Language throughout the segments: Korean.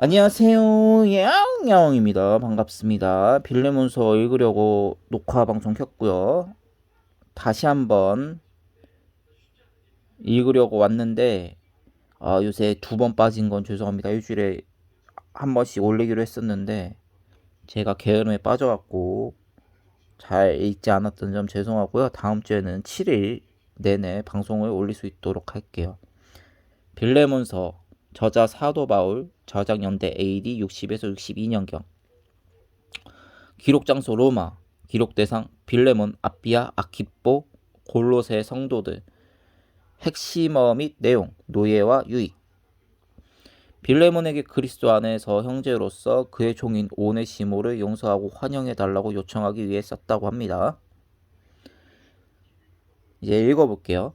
안녕하세요. 야옹야옹입니다. 반갑습니다. 빌레몬서 읽으려고 녹화 방송 켰고요. 다시 한번 읽으려고 왔는데 아, 요새 두 번 빠진 건 죄송합니다. 일주일에 한 번씩 올리기로 했었는데 제가 게으름에 빠져갖고 잘 읽지 않았던 점 죄송하고요. 다음 주에는 7일 내내 방송을 올릴 수 있도록 할게요. 빌레몬서 저자 사도 바울 저작 연대 AD 60에서 62년경 기록 장소 로마 기록 대상 빌레몬 아비아 아키뽀 골로새 성도들 핵심어 및 내용 노예와 유익 빌레몬에게 그리스도 안에서 형제로서 그의 종인 오네시모를 용서하고 환영해 달라고 요청하기 위해 썼다고 합니다. 이제 읽어볼게요.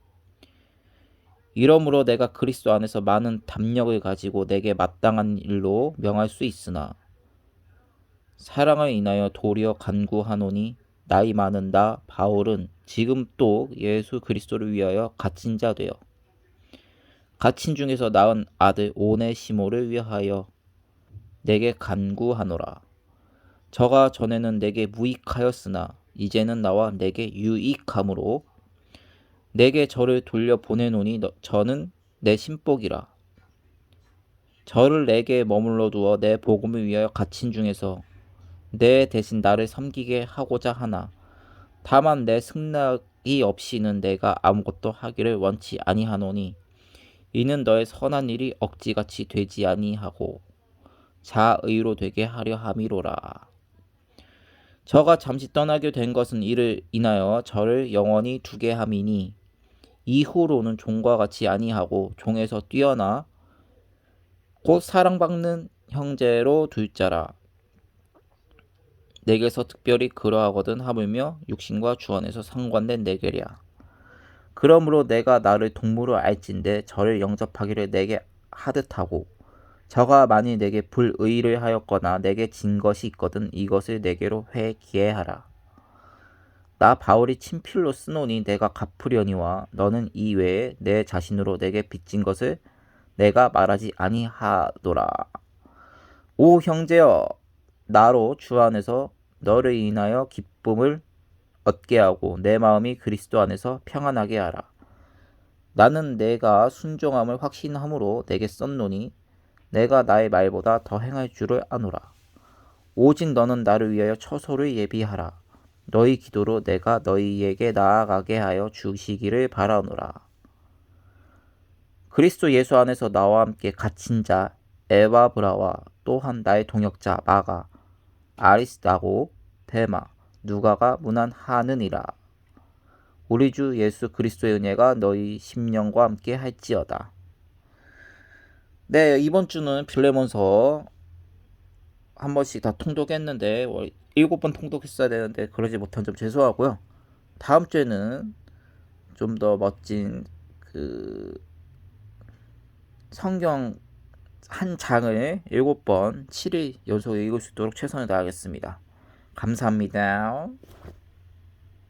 이러므로 내가 그리스도 안에서 많은 담력을 가지고 내게 마땅한 일로 명할 수 있으나 사랑을 인하여 도리어 간구하노니 나이 많은 나 바울은 지금 또 예수 그리스도를 위하여 갇힌 자 되어 갇힌 중에서 낳은 아들 오네시모를 위하여 내게 간구하노라. 저가 전에는 내게 무익하였으나 이제는 나와 내게 유익함으로 내게 저를 돌려 보내노니 너, 저는 내 신복이라. 저를 내게 머물러 두어 내 복음을 위하여 갇힌 중에서 내 대신 나를 섬기게 하고자 하나. 다만 내 승낙이 없이는 내가 아무것도 하기를 원치 아니하노니 이는 너의 선한 일이 억지같이 되지 아니하고 자의로 되게 하려 함이로라. 저가 잠시 떠나게 된 것은 이를 인하여 저를 영원히 두게 함이니 이후로는 종과 같이 아니하고 종에서 뛰어나 곧 사랑받는 형제로 둘 자라. 내게서 특별히 그러하거든 하물며 육신과 주 안에서 상관된 내게랴. 그러므로 내가 나를 동무로 알진대 저를 영접하기를 내게 하듯하고 저가 만일 내게 불의를 하였거나 내게 진 것이 있거든 이것을 내게로 회개하라. 나 바울이 친필로 쓰노니 내가 갚으려니와 너는 이외에 내 자신으로 내게 빚진 것을 내가 말하지 아니하노라. 오 형제여 나로 주 안에서 너를 인하여 기쁨을 얻게 하고 내 마음이 그리스도 안에서 평안하게 하라. 나는 내가 순종함을 확신함으로 내게 썼노니 내가 나의 말보다 더 행할 줄을 아노라. 오직 너는 나를 위하여 처소를 예비하라. 너희 기도로 내가 너희에게 나아가게 하여 주시기를 바라노라. 그리스도 예수 안에서 나와 함께 갇힌 자 에바브라와 또한 나의 동역자 마가 아리스다고 데마 누가가 문안하느니라. 우리 주 예수 그리스도의 은혜가 너희 심령과 함께 할지어다. 네, 이번 주는 빌레몬서 한 번씩 다 통독했는데 일곱 번 통독했어야 되는데 그러지 못한 점 죄송하고요. 다음 주에는 좀 더 멋진 그 성경 한 장을 일곱 번 7일 연속 읽을 수 있도록 최선을 다하겠습니다. 감사합니다.